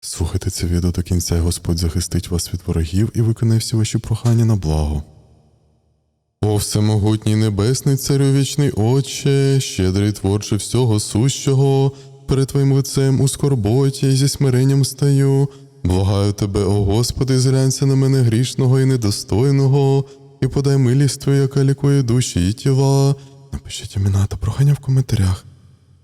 Слухайте це відео до кінця, і Господь захистить вас від ворогів і виконає всі ваші прохання на благо. О всемогутній небесний царю вічний Отче, щедрий творче всього сущого, перед Твоїм лицем у скорботі і зі смиренням стаю. Благаю тебе, о Господи, зглянься на мене грішного і недостойного, і подай милість Твою, яка лікує душі і тіла. Напишіть імена та прохання в коментарях.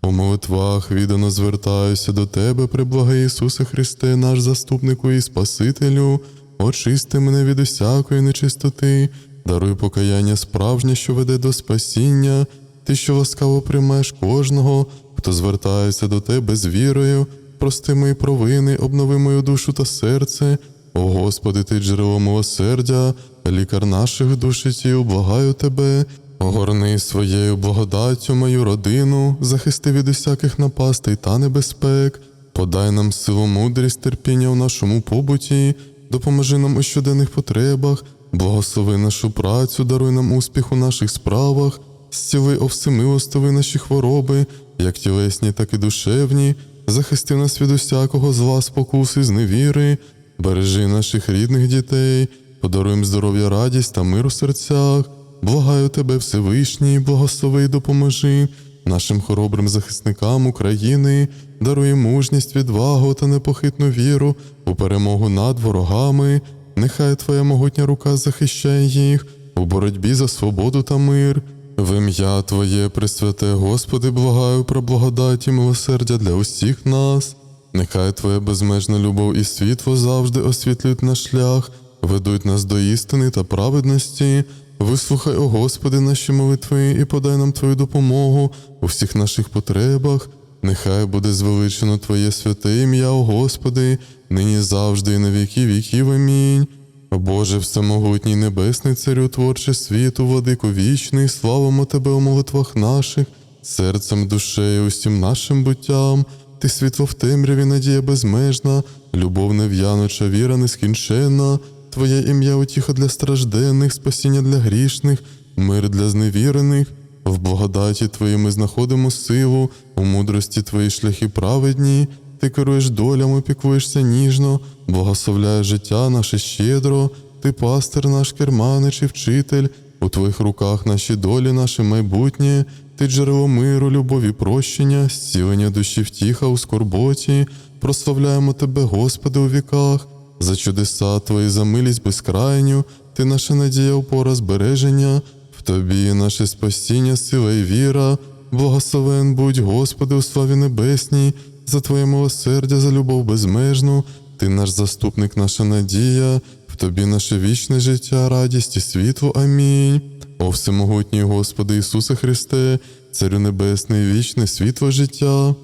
У молитвах віддано звертаюся до Тебе, приблагай Ісусе Христе, наш заступнику і Спасителю, очисти мене від усякої нечистоти, даруй покаяння справжнє, що веде до спасіння, Ти, що ласкаво приймаєш кожного, хто звертається до Тебе з вірою, прости мої провини, обнови мою душу та серце. О Господи, Ти джерело милосердя, лікар наших душ і тіл, благаю Тебе, Огорни своєю благодаттю мою родину, захисти від усяких напастей та небезпек, подай нам силу, мудрість, терпіння в нашому побуті, допоможи нам у щоденних потребах, благослови нашу працю, даруй нам успіх у наших справах, зціли о всемилостиви наші хвороби, як тілесні, так і душевні, захисти нас від усякого зла, спокуси, зневіри, бережи наших рідних дітей, подаруй їм здоров'я, радість та мир у серцях. Благаю тебе, Всевишній, благослови й допоможи нашим хоробрим захисникам України, даруй мужність, відвагу та непохитну віру у перемогу над ворогами. Нехай Твоя могутня рука захищає їх у боротьбі за свободу та мир. В ім'я Твоє, Пресвяте, Господи, благаю про благодать і милосердя для усіх нас. Нехай Твоя безмежна любов і світло завжди освітлюють наш шлях, ведуть нас до істини та праведності. Вислухай, о Господи, наші молитви і подай нам Твою допомогу у всіх наших потребах. Нехай буде звеличено Твоє святе ім'я, о Господи, нині завжди і на віки віків. Амінь. Боже, всемогутній небесний царю, творче світу, владику вічний, славимо Тебе у молитвах наших, серцем, душею, усім нашим буттям. Ти світло в темряві, надія безмежна, любов нев'яноча, віра нескінченна. Твоє ім'я утіха для стражденних, спасіння для грішних, мир для зневірених. В благодаті Твоїй ми знаходимо силу, у мудрості Твої шляхи праведні. Ти керуєш долями, піклуєшся ніжно, благословляєш життя наше щедро. Ти пастир наш керманич і вчитель, у Твоїх руках наші долі, наше майбутнє, ти джерело миру, любові, прощення, зцілення душі втіха у скорботі. Прославляємо Тебе, Господи, у віках. За чудеса Твої, за милість безкрайню, Ти наша надія, опора збереження, в Тобі наше спасіння, сила і віра, благословен будь, Господи, у славі небесній, за Твоє милосердя, за любов безмежну, Ти наш заступник, наша надія, в Тобі наше вічне життя, радість і світло. Амінь. О всемогутній Господи Ісусе Христе, Царю Небесний, вічне світло життя.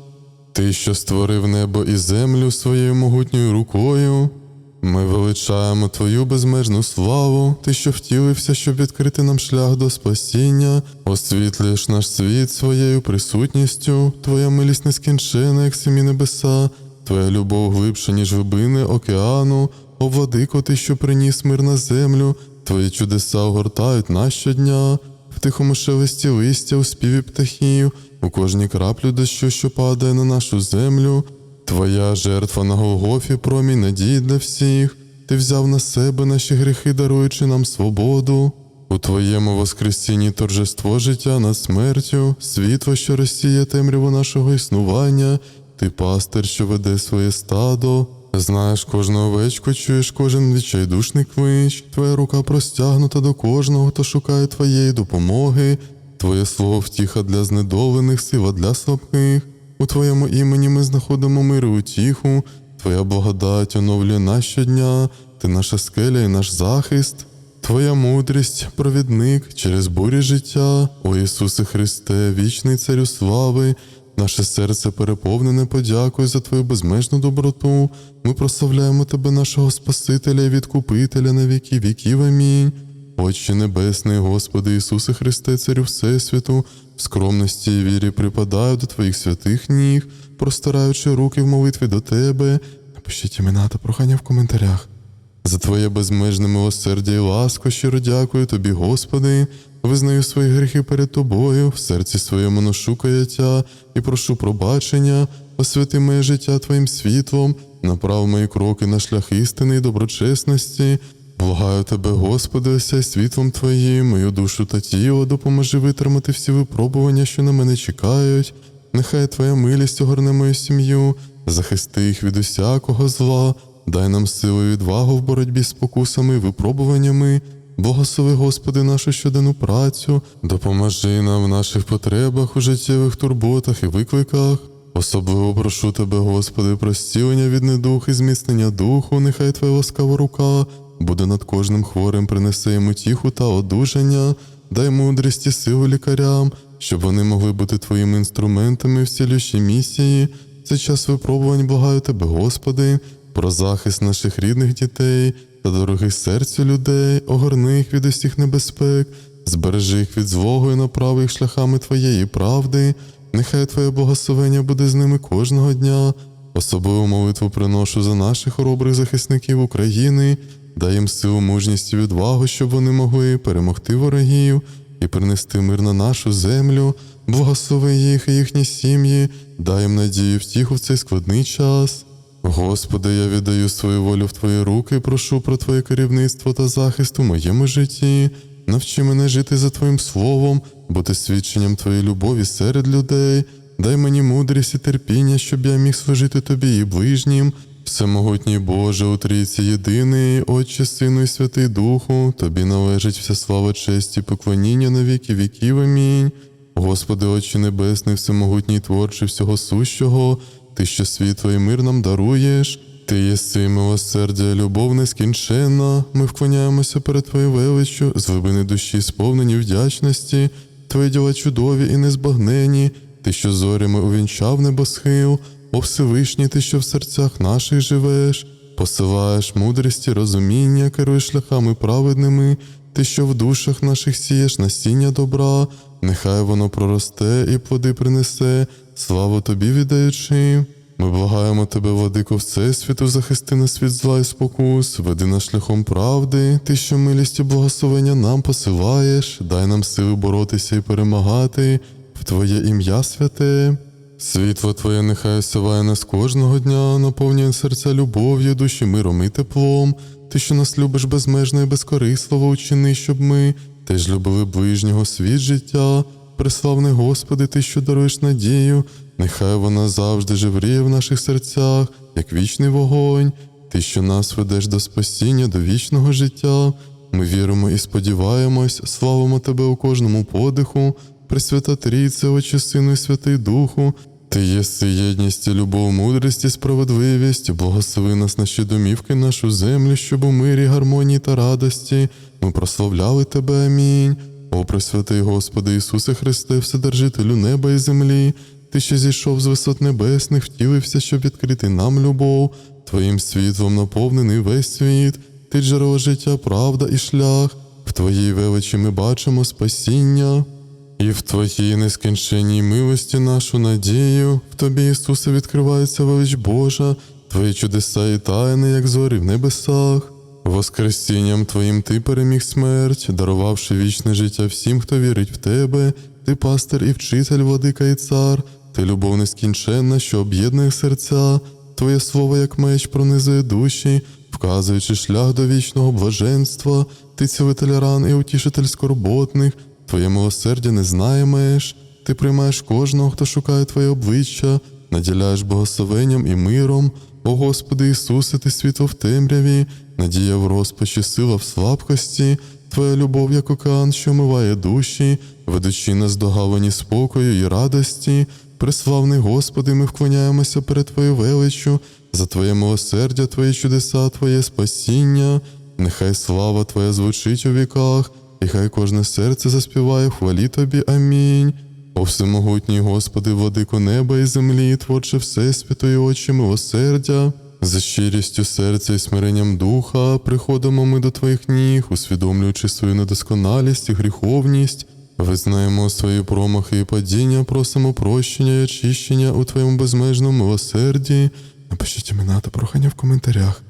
Ти, що створив небо і землю своєю могутньою рукою. Ми величаємо Твою безмежну славу, Ти, що втілився, щоб відкрити нам шлях до спасіння, освітлюєш наш світ своєю присутністю, Твоя милість нескінчена, як самі небеса, Твоя любов глибша, ніж глибини океану, о владико, Ти, що приніс мир на землю, Твої чудеса огортають нас щодня, в тихому шелесті листя у співі птахів, у кожній краплю дощу, що падає на нашу землю. Твоя жертва на Голгофі промінь надії для всіх. Ти взяв на себе наші гріхи, даруючи нам свободу. У Твоєму Воскресінні торжество життя над смертю, світло, що розсіє темряву нашого існування, ти пастир, що веде своє стадо. Знаєш кожну овечку, чуєш кожен відчайдушний клич, Твоя рука простягнута до кожного, хто шукає Твоєї допомоги, Твоє слово втіха для знедолених, сила для слабких. У Твоєму імені ми знаходимо мир і утіху, Твоя благодать оновлює нас щодня, Ти наша скеля і наш захист, Твоя мудрість, провідник через бурі життя, о Ісусе Христе, вічний Царю слави, наше серце переповнене подякою за Твою безмежну доброту. Ми прославляємо Тебе, нашого Спасителя і Відкупителя на віки віків. Амінь. Отче Небесний, Господи Ісусе Христе, Царю Всесвіту, в скромності і вірі припадаю до Твоїх святих ніг, простираючи руки в молитві до Тебе. Напишіть імена та прохання в коментарях. За Твоє безмежне милосердя і ласку щиро дякую Тобі, Господи. Визнаю свої гріхи перед Тобою, в серці своєму ношу каяття і прошу пробачення, освяти моє життя Твоїм світлом, направ мої кроки на шлях істини і доброчесності. Благаю тебе, Господи, осяй світлом Твоїм, мою душу та тіло, допоможи витримати всі випробування, що на мене чекають. Нехай Твоя милість огорне мою сім'ю, захисти їх від усякого зла, дай нам силу і відвагу в боротьбі з покусами і випробуваннями. Благослови, Господи, нашу щоденну працю, допоможи нам в наших потребах у життєвих турботах і викликах. Особливо прошу Тебе, Господи, про зцілення від недух і зміцнення духу, нехай Твоя ласкава рука буде над кожним хворим, принесе йому тіху та одужання, дай мудрість силу лікарям, щоб вони могли бути Твоїми інструментами в цілющій місії. В цей час випробувань благаю Тебе, Господи, про захист наших рідних дітей та дорогих серцю людей, огорни їх від усіх небезпек, збережи їх від злого і направи їх шляхами Твоєї правди. Нехай Твоє благословення буде з ними кожного дня. Особливу молитву приношу за наших хоробрих захисників України, дай їм силу, мужність і відвагу, щоб вони могли перемогти ворогів і принести мир на нашу землю, благослови їх і їхні сім'ї, дай їм надію втіху в цей складний час. Господи, я віддаю свою волю в Твої руки прошу про Твоє керівництво та захист у моєму житті. Навчи мене жити за Твоїм словом, бути свідченням Твоєї любові серед людей. Дай мені мудрість і терпіння, щоб я міг служити Тобі і ближнім. Всемогутній Боже, у Трійці єдиний, Отче, Сину і Святий Духу, Тобі належить вся слава, честь і поклоніння на віки віків. Амінь. Господи, Отче Небесний, всемогутній творчий всього сущого, Ти, що світло і мир нам даруєш, Ти єси милосердя, любов нескінченна. Ми вклоняємося перед Твоєю величчю, з глибини душі, сповнені вдячності, Твої діла чудові і незбагнені, Ти, що зорями увінчав небосхил, о Всевишній, Ти, що в серцях наших живеш, посилаєш мудрість і розуміння, керуєш шляхами праведними, Ти, що в душах наших сієш насіння добра, нехай воно проросте і плоди принесе, славу тобі віддаючи. Ми благаємо тебе, владико Всесвіту, захисти нас від зла і спокус, веди нас шляхом правди, ти, що милість і благословення нам посилаєш, дай нам сили боротися і перемагати в Твоє ім'я святе. Світло Твоє нехай осяває нас кожного дня, наповнює серця любов'ю, душі миром і теплом. Ти, що нас любиш безмежно і безкорисливо учини, щоб ми теж любили ближнього світ життя. Преславний Господи, Ти, що даруєш надію, нехай вона завжди живріє в наших серцях, як вічний вогонь. Ти, що нас ведеш до спасіння, до вічного життя. Ми віримо і сподіваємось, славимо Тебе у кожному подиху, Пресвята Трійце, Отче, Сину і Святий Духу. Ти єси єдність, і любов, мудрість і справедливість, благослови нас наші домівки, нашу землю, щоб у мирі, гармонії та радості ми прославляли Тебе. Амінь. О, Пресвятий Господи Ісусе Христе, Вседержителю неба і землі, Ти, що зійшов з висот небесних, втілився, щоб відкрити нам любов, Твоїм світлом наповнений весь світ, Ти джерело життя, правда і шлях. В Твоїй величі ми бачимо спасіння. І в Твоїй нескінченній милості нашу надію, в Тобі, Ісусе, відкривається велич Божа, Твої чудеса і тайни, як зорі в небесах. Воскресінням Твоїм Ти переміг смерть, дарувавши вічне життя всім, хто вірить в Тебе, Ти пастир і вчитель, владика і цар, Ти любов нескінченна, що об'єднує серця, Твоє слово, як меч, пронизує душі, вказуючи шлях до вічного блаженства, Ти цілитель ран і утішитель скорботних, Твоє милосердя не знає меж, ти приймаєш кожного, хто шукає Твоє обличчя, наділяєш благословенням і миром. О Господи Ісусе, Ти світло в темряві, надія в розпачі, сила в слабкості, Твоя любов, як океан, що миває душі, ведучи нас до гавані спокою і радості. Преславний Господи, ми вклоняємося перед Твоєю величчю, за Твоє милосердя, Твої чудеса, Твоє спасіння. Нехай слава Твоя звучить у віках, і хай кожне серце заспіває хвалі Тобі. Амінь. О всемогутній Господи, владико неба і землі, творче Всесвіту і очі милосердя. За щирістю серця і смиренням духа приходимо ми до Твоїх ніг, усвідомлюючи свою недосконалість і гріховність. Визнаємо свої промахи і падіння, просимо прощення і очищення у Твоєму безмежному милосерді. Напишіть імена та прохання в коментарях.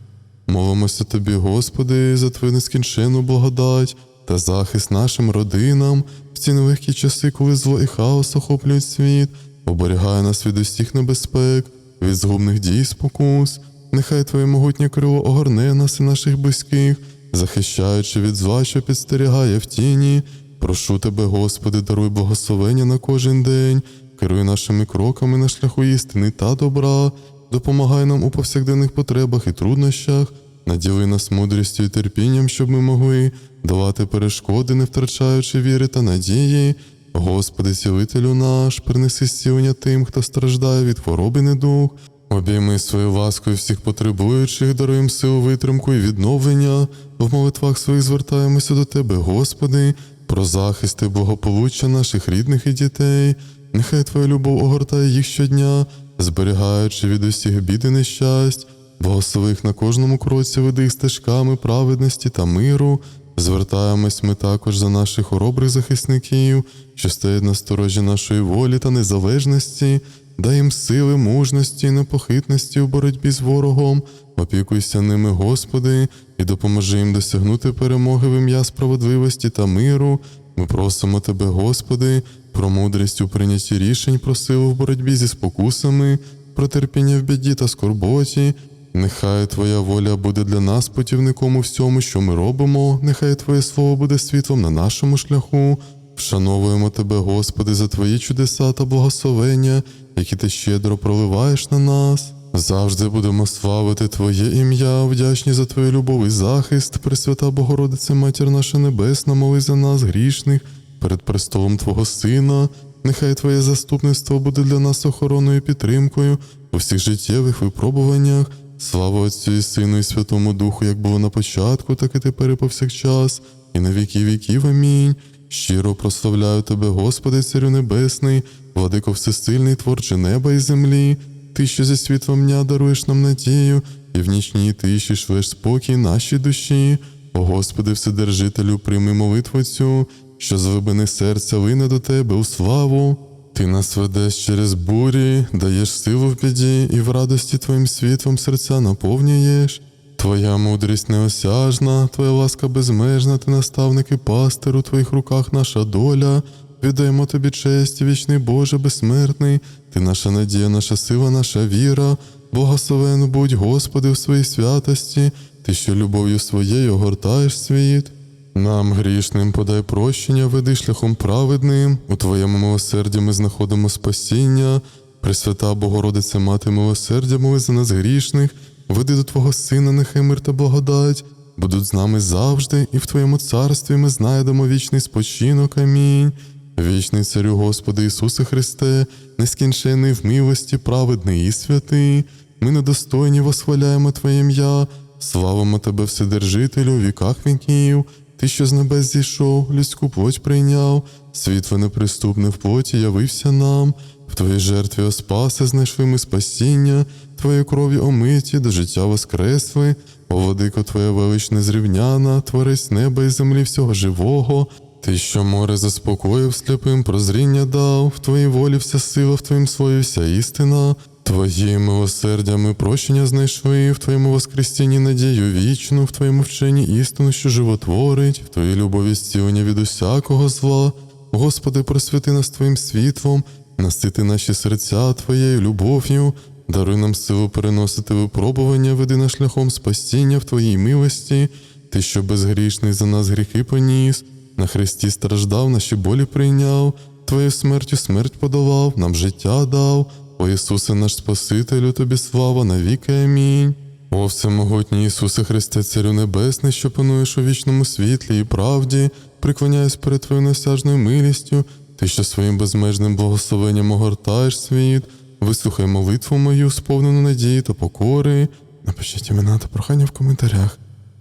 Молимося Тобі, Господи, за Твою нескінченну благодать та захист нашим родинам в ці нелегкі часи, коли зло і хаос охоплюють світ, оберігає нас від усіх небезпек, від згубних дій спокус. Нехай Твоє могутнє крило огорне нас і наших близьких, захищаючи від зла, що підстерігає в тіні. Прошу Тебе, Господи, даруй благословення на кожен день, керуй нашими кроками на шляху істини та добра, допомагай нам у повсякденних потребах і труднощах, наділи нас мудрістю і терпінням, щоб ми могли долати перешкоди, не втрачаючи віри та надії. Господи, цілителю наш, принеси зцілення тим, хто страждає від хвороби недуг, обійми своєю ласкою всіх потребуючих, даруй їм силу витримку і відновлення. В молитвах своїх звертаємося до Тебе, Господи, про захист і благополуччя наших рідних і дітей. Нехай Твоя любов огортає їх щодня, зберігаючи від усіх бід і нещасть, благослови на кожному кроці веди стежками праведності та миру. Звертаємось ми також за наших хоробрих захисників, що стоять на сторожі нашої волі та незалежності, дай їм сили, мужності і непохитності у боротьбі з ворогом, опікуйся ними, Господи, і допоможи їм досягнути перемоги в ім'я справедливості та миру. Ми просимо Тебе, Господи, про мудрість у прийнятті рішень, про силу в боротьбі зі спокусами, про терпіння в біді та скорботі. Нехай Твоя воля буде для нас путівником у всьому, що ми робимо, нехай Твоє Слово буде світлом на нашому шляху. Вшановуємо Тебе, Господи, за Твої чудеса та благословення, які Ти щедро проливаєш на нас. Завжди будемо славити Твоє ім'я, вдячні за Твою любов і захист, Пресвята Богородице, Матір наша Небесна, моли за нас грішних, перед престолом Твого Сина. Нехай Твоє заступництво буде для нас охороною і підтримкою у всіх життєвих випробуваннях. Слава Отцю і Сину і Святому Духу, як було на початку, так і тепер і повсякчас, і на віки віків. Амінь. Щиро прославляю Тебе, Господи, Царю Небесний, владико всесильний, творче неба і землі. Ти, що зі світлом дня даруєш нам надію, і в нічній тиші шлеш спокій нашій душі. О Господи, Вседержителю, прийми молитву цю, що з глибини серця вине до Тебе у славу. Ти нас ведеш через бурі, даєш силу в біді, і в радості Твоїм світлом серця наповнюєш. Твоя мудрість неосяжна, Твоя ласка безмежна, ти наставник і пастир, у Твоїх руках наша доля. Віддаємо Тобі честь, вічний Боже безсмертний, Ти наша надія, наша сила, наша віра. Благословен будь, Господи, в своїй святості, Ти, що любов'ю своєю огортаєш світ. Нам, грішним, подай прощення, веди шляхом праведним. У Твоєму милосерді ми знаходимо спасіння. Пресвята Богородице, Мати милосердя, моли за нас грішних, веди до Твого Сина, нехай мир та благодать, будуть з нами завжди, і в Твоєму царстві ми знайдемо вічний спочинок. Амінь. Вічний царю Господи Ісусе Христе, нескінчений в милості, праведний і святий. Ми недостойні восхваляємо Твоє ім'я, славимо Тебе, Вседержителю, віках віків. Ти, що з небес зійшов, людську плоть прийняв, світло неприступне в плоті явився нам, в Твоїй жертві о спаси знайшли ми спасіння, Твоєю крові омиті, до життя воскресли, о владико Твоя велич незрівняна, творець неба і землі всього живого. Ти, що море заспокоїв сліпим, прозріння дав, в Твоїй волі вся сила, в Твоїм слові вся істина. Твої милосердя ми прощення знайшли, в Твоєму воскресінні надію вічну, в Твоєму вченні істину, що животворить, в Твоїй любові зцілення від усякого зла. Господи, просвяти нас Твоїм світлом, насити наші серця Твоєю любов'ю, даруй нам силу переносити випробування, веди нас шляхом спасіння в Твоїй милості, Ти, що безгрішний за нас гріхи поніс, на хресті страждав, наші болі прийняв, Твоєю смертю смерть подолав, нам життя дав. О Ісусе наш Спасителю, Тобі слава навіки. Амінь. О всемогутній Ісусе Христе, Царю Небесний, що пануєш у вічному світлі і правді, приклоняюсь перед Твоєю насяжною милістю, Ти, що своїм безмежним благословенням огортаєш світ, вислухай молитву мою, сповнену надії та покори. Напишіть імена та прохання в коментарях.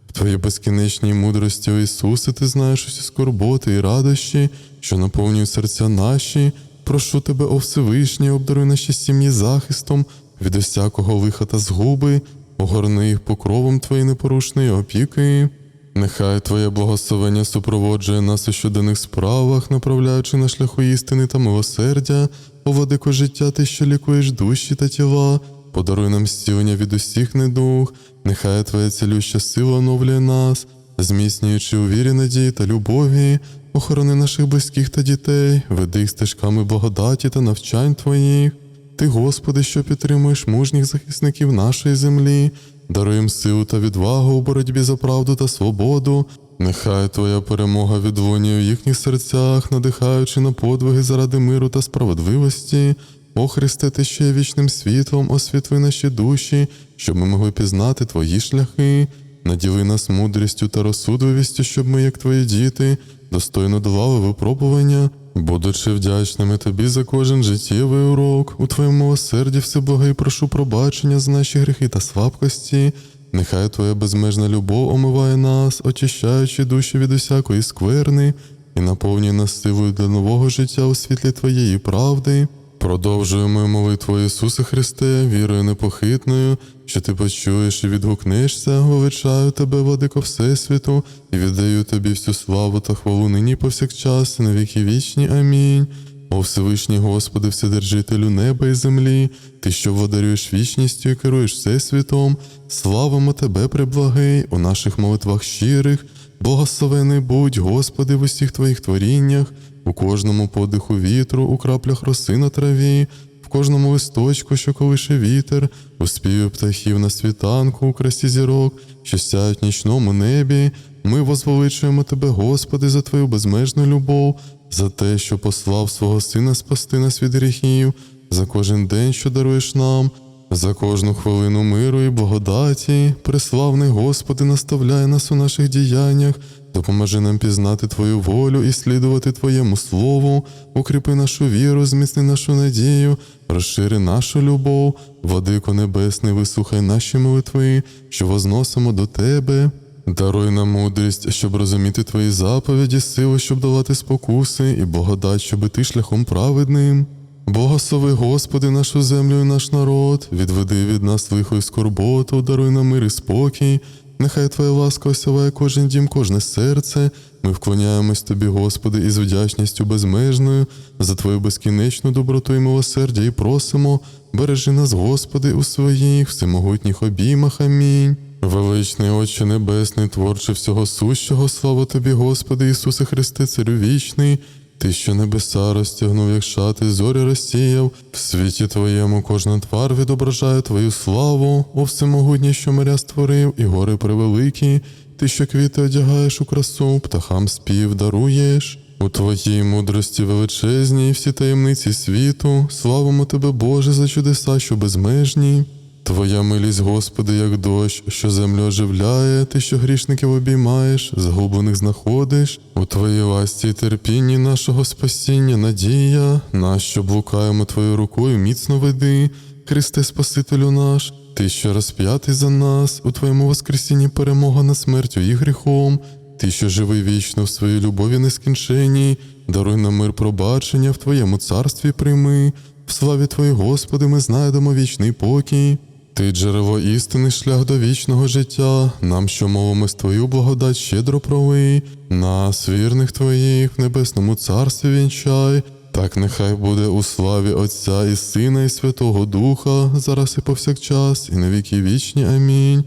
В Твоїй безкінечній мудрості, о Ісусе, ти знаєш усі скорботи і радощі, що наповнюють серця наші. Прошу тебе, о Всевишній, обдаруй наші сім'ї захистом від усякого лиха та згуби, огорни їх покровом Твоєї непорушної опіки. Нехай Твоє благословення супроводжує нас у щоденних справах, направляючи на шляху істини та милосердя, о владико життя, ти, що лікуєш душі та тіла, подаруй нам зцілення від усіх недуг, нехай Твоя цілюща сила оновлює нас, зміцнюючи у вірі надії та любові, охорони наших близьких та дітей, веди їх стежками благодаті та навчань Твоїх. Ти, Господи, що підтримуєш мужніх захисників нашої землі, даруй силу та відвагу у боротьбі за правду та свободу. Нехай Твоя перемога відлунює в їхніх серцях, надихаючи на подвиги заради миру та справедливості. О Христе, ти ще є вічним світлом, освітли наші душі, щоб ми могли пізнати Твої шляхи. Наділи нас мудрістю та розсудливістю, щоб ми, як твої діти, достойно долали випробування, будучи вдячними тобі за кожен життєвий урок, у твоєму милосерді всеблагий прошу пробачення за наші гріхи та слабкості. Нехай Твоя безмежна любов омиває нас, очищаючи душі від усякої скверни, і наповнює нас силою для нового життя у світлі Твоєї правди. Продовжуємо молитву Ісусе Христе, вірою непохитною, що Ти почуєш і відгукнешся, величаю Тебе, владико Всесвіту, і віддаю Тобі всю славу та хвалу нині повсякчас, і на віки вічні. Амінь. О Всевишній Господи, Вседержителю неба і землі, Ти, що владарюєш вічністю і керуєш Всесвітом, славимо Тебе, преблагий, у наших молитвах щирих, благословений будь, Господи, в усіх Твоїх творіннях, у кожному подиху вітру, у краплях роси на траві, кожному листочку, що колише вітер, у співі птахів на світанку, у красі зірок, що сяють в нічному небі. Ми возвеличуємо Тебе, Господи, за Твою безмежну любов, за те, що послав свого Сина спасти нас від гріхів, за кожен день, що даруєш нам, за кожну хвилину миру і благодаті, преславний Господи, наставляй нас у наших діяннях, допоможи нам пізнати Твою волю і слідувати Твоєму Слову, укріпи нашу віру, зміцни нашу надію, розшири нашу любов, Владико Небесний, вислухай наші молитви, що возносимо до Тебе. Даруй нам мудрість, щоб розуміти Твої заповіді, силу, щоб давати спокуси, і благодать, щоб іти шляхом праведним. Благослови, Господи, нашу землю і наш народ, відведи від нас лихо скорботу, даруй нам мир і спокій. Нехай Твоя ласка осяває кожен дім, кожне серце. Ми вклоняємось Тобі, Господи, із вдячністю безмежною за Твою безкінечну доброту і милосердя і просимо, бережи нас, Господи, у своїх всемогутніх обіймах. Амінь. Величний Отче Небесний, творче всього сущого, слава Тобі, Господи, Ісусе Христе, Царю вічний, Ти, що небеса розтягнув, як шати, зорі розсіяв, в світі Твоєму кожна твар відображає Твою славу, о всемогутній, що моря створив, і гори превеликі, Ти, що квіти одягаєш у красу, птахам спів даруєш. У Твоїй мудрості величезній всі таємниці світу, славимо Тебе, Боже, за чудеса, що безмежні. Твоя милість, Господи, як дощ, що землю оживляє, ти, що грішників обіймаєш, загублених знаходиш, у Твоїй ласті й терпінні нашого спасіння, надія, нас, що блукаємо Твоєю рукою, міцно веди, Христе Спасителю наш, Ти, що розп'ятий за нас, у Твоєму воскресінні перемога над смертю і гріхом, Ти, що живий вічно в своїй любові нескінченній, даруй нам мир пробачення, в Твоєму царстві прийми, в славі Твоїй, Господи, ми знайдемо вічний покій. Ти джерело істини, шлях до вічного життя, нам, що молимось Твою благодать щедро пролий, нас, вірних Твоїх, в небесному царстві вінчай, так нехай буде у славі Отця і Сина, і Святого Духа, зараз і повсякчас, і на віки вічні. Амінь.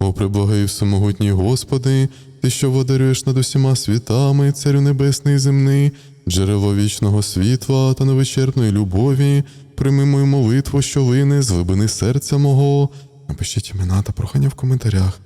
О, преблагий всемогутній Господи, Ти, що водарюєш над усіма світами, Царю Небесний і земний, джерело вічного світла та невичерпної любові, прийми мою молитву, що лине з глибини серця мого. Напишіть імена та прохання в коментарях.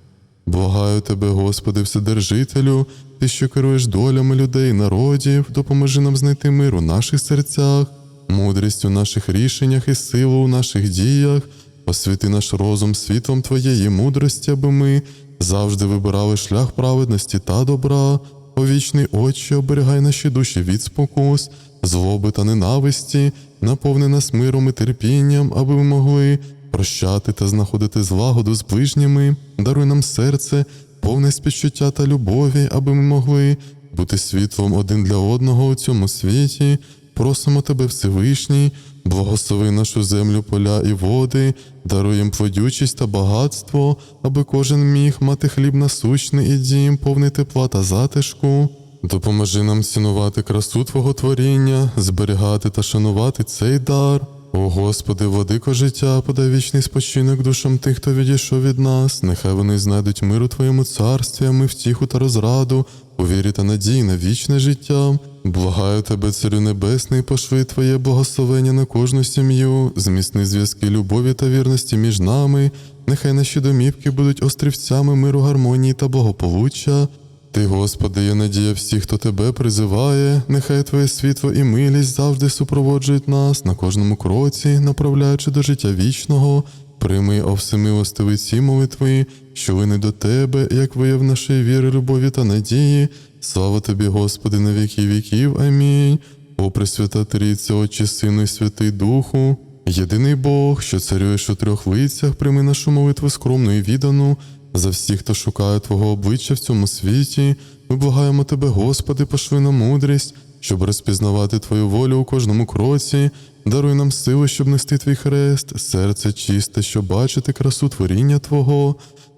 Благаю тебе, Господи, Вседержителю, Ти, що керуєш долями людей, народів, допоможи нам знайти мир у наших серцях, мудрість у наших рішеннях і силу у наших діях, освіти наш розум світлом Твоєї мудрості, аби ми завжди вибирали шлях праведності та добра. О вічний Отче, оберігай наші душі від спокус, злоби та ненависті, наповни нас миром і терпінням, аби ми могли прощати та знаходити злагоду з ближніми, даруй нам серце, повне співчуття та любові, аби ми могли бути світлом один для одного у цьому світі. Просимо тебе, Всевишній, благослови нашу землю, поля і води, даруй їм плодючість та багатство, аби кожен міг мати хліб насущний і дім, повний тепла та затишку. Допоможи нам цінувати красу Твого творіння, зберігати та шанувати цей дар. О Господи, владико життя, подай вічний спочинок душам тих, хто відійшов від нас. Нехай вони знайдуть мир у Твоєму царстві, а ми втіху та розраду у вірі та надії на вічне життя. Благаю тебе, Царю Небесний, пошви Твоє благословення на кожну сім'ю, зміцни зв'язки любові та вірності між нами. Нехай наші домівки будуть острівцями миру, гармонії та благополуччя. Ти, Господи, є надія всіх, хто тебе призиває. Нехай Твоє світло і милість завжди супроводжують нас на кожному кроці, направляючи до життя вічного. Прийми, о всемилостивий ці молитви, що вини до Тебе, як вияв нашої віри, любові та надії. Слава Тобі, Господи, на віки віків. Амінь. О Пресвята Трійця, Отче, Сину і Святий Духу, єдиний Бог, що царюєш у трьох лицях, прийми нашу молитву скромну і віддану. За всіх, хто шукає Твого обличчя в цьому світі, ми благаємо Тебе, Господи, пошли нам мудрість, щоб розпізнавати Твою волю у кожному кроці, даруй нам силу, щоб нести Твій хрест, серце чисте, щоб бачити красу творіння Твого.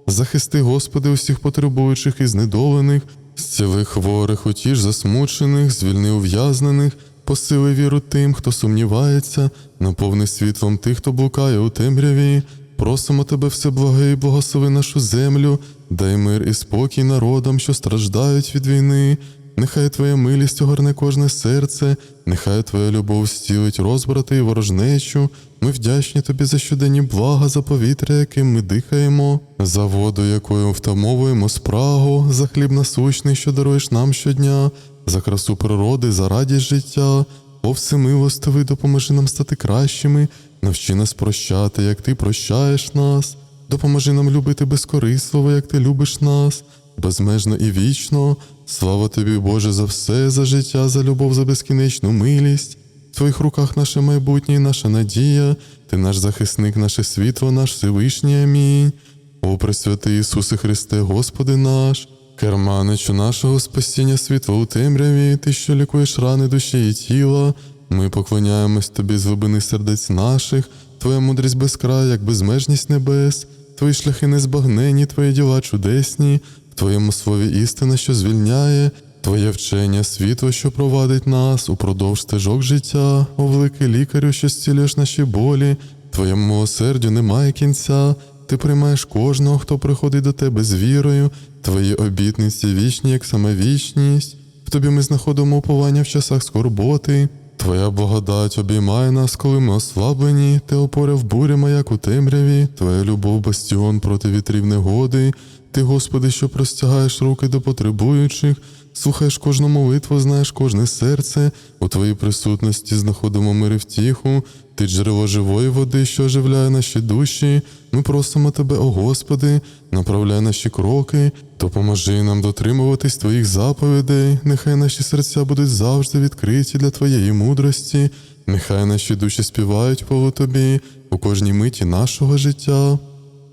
Захисти, Господи, усіх потребуючих і знедолених, зціли хворих, утіж засмучених, звільни ув'язнених, посили віру тим, хто сумнівається, наповни світлом тих, хто блукає у темряві. Просимо тебе, всеблагий, благослови нашу землю, дай мир і спокій народам, що страждають від війни. Нехай Твоя милість огорне кожне серце, нехай Твоя любов зцілить розбрати і ворожнечу. Ми вдячні Тобі за щоденні блага, за повітря, яким ми дихаємо, за воду, якою втамовуємо спрагу, за хліб насущний, що даруєш нам щодня, за красу природи, за радість життя. О всемилостивий, допоможи нам стати кращими, навчи нас прощати, як ти прощаєш нас, допоможи нам любити безкорисливо, як ти любиш нас, безмежно і вічно. Слава тобі, Боже, за все, за життя, за любов, за безкінечну милість. В твоїх руках наше майбутнє і наша надія, ти наш захисник, наше світло, наш Всевишній. Амінь. О, Пресвятий Ісусе Христе, Господи наш, керманичу нашого спасіння світла у темряві, Ти, що лікуєш рани душі і тіла, ми поклоняємось Тобі з глибини сердець наших, Твоя мудрість безкрай, як безмежність небес, Твої шляхи незбагнені, Твої діла чудесні, в Твоєму слові істина, що звільняє, Твоє вчення, світло, що провадить нас. Упродовж стежок життя, о великий лікарю, що зцілюєш наші болі, Твоєму милосердю немає кінця. Ти приймаєш кожного, хто приходить до тебе з вірою, твої обітниці вічні, як сама вічність. В тобі ми знаходимо уповання в часах скорботи. Твоя благодать обіймає нас, коли ми ослаблені, ти опора в буря маяк у темряві, твоя любов бастіон проти вітрів негоди. Ти, Господи, що простягаєш руки до потребуючих, слухаєш кожну молитву, знаєш кожне серце. У твоїй присутності знаходимо мир і втіху. Ти джерело живої води, що оживляє наші душі. Ми просимо тебе, о Господи, направляй наші кроки, допоможи нам дотримуватись Твоїх заповідей. Нехай наші серця будуть завжди відкриті для Твоєї мудрості. Нехай наші душі співають полу Тобі у кожній миті нашого життя.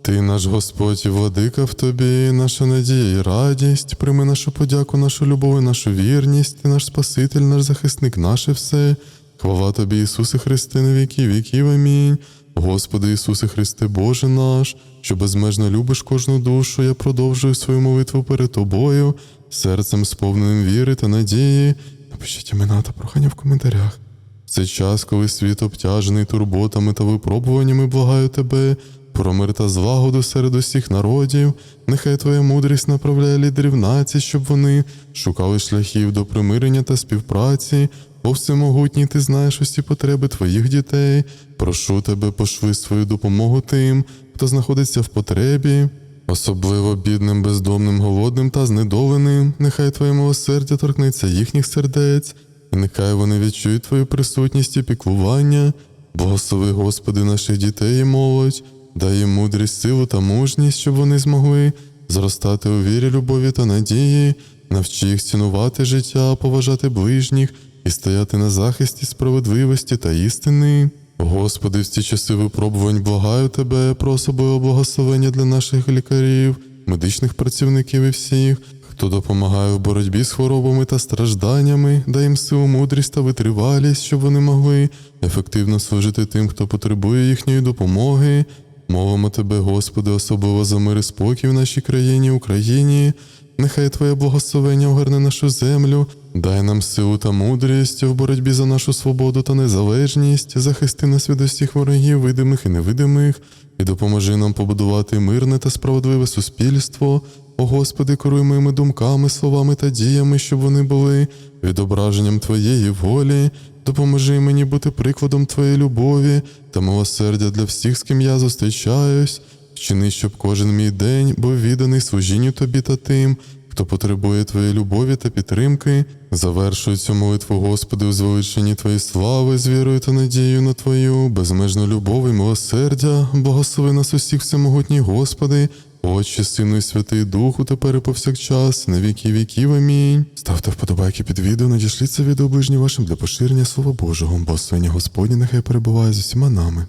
Ти наш Господь і владика в тобі, наша надія і радість, прийми нашу подяку, нашу любов і нашу вірність, ти наш Спаситель, наш захисник, наше все. Хвала тобі, Ісусе Христе, на віки віків. Амінь. Господи Ісусе Христе, Боже наш, що безмежно любиш кожну душу, я продовжую свою молитву перед Тобою, серцем сповненим віри та надії. Напишіть імена та прохання в коментарях. В цей час, коли світ обтяжений турботами та випробуваннями, благаю тебе, про мир та злагоду серед усіх народів, нехай твоя мудрість направляє лідерів націй, щоб вони шукали шляхів до примирення та співпраці. О всемогутній, ти знаєш усі потреби твоїх дітей. Прошу тебе, пошви свою допомогу тим, хто знаходиться в потребі. Особливо бідним, бездомним, голодним та знедоленим, нехай твоє милосердя торкнеться їхніх сердець, і нехай вони відчують твою присутність і піклування. Благослови, Господи, наших дітей і молодь, дай їм мудрість, силу та мужність, щоб вони змогли зростати у вірі, любові та надії, навчи їх цінувати життя, поважати ближніх і стояти на захисті справедливості та істини. Господи, в ці часи випробувань благаю Тебе про особливе благословення для наших лікарів, медичних працівників і всіх, хто допомагає в боротьбі з хворобами та стражданнями, дай їм силу, мудрість та витривалість, щоб вони могли ефективно служити тим, хто потребує їхньої допомоги. Мовимо Тебе, Господи, особливо за мир і спокій в нашій країні, Україні. Нехай Твоє благословення огорне нашу землю, дай нам силу та мудрість в боротьбі за нашу свободу та незалежність, захисти нас від усіх ворогів, видимих і невидимих, і допоможи нам побудувати мирне та справедливе суспільство. О Господи, керуй моїми думками, словами та діями, щоб вони були відображенням Твоєї волі. Допоможи мені бути прикладом Твоєї любові та милосердя для всіх, з ким я зустрічаюсь. Вчини, щоб кожен мій день був відданий служінню Тобі та тим, хто потребує Твоєї любові та підтримки. Завершую цю молитву, Господи, у звеличенні Твоєї слави, з вірою та надією на Твою, безмежну любов і милосердя, благослови нас усіх всемогутній Господи, Отче, Сину і Святий Духу, тепер і повсякчас, на віки віків. Амінь. Ставте вподобайки під відео, надішліться відео ближнім вашим для поширення Слова Божого, бо Господнє нехай перебуває з усіма нами.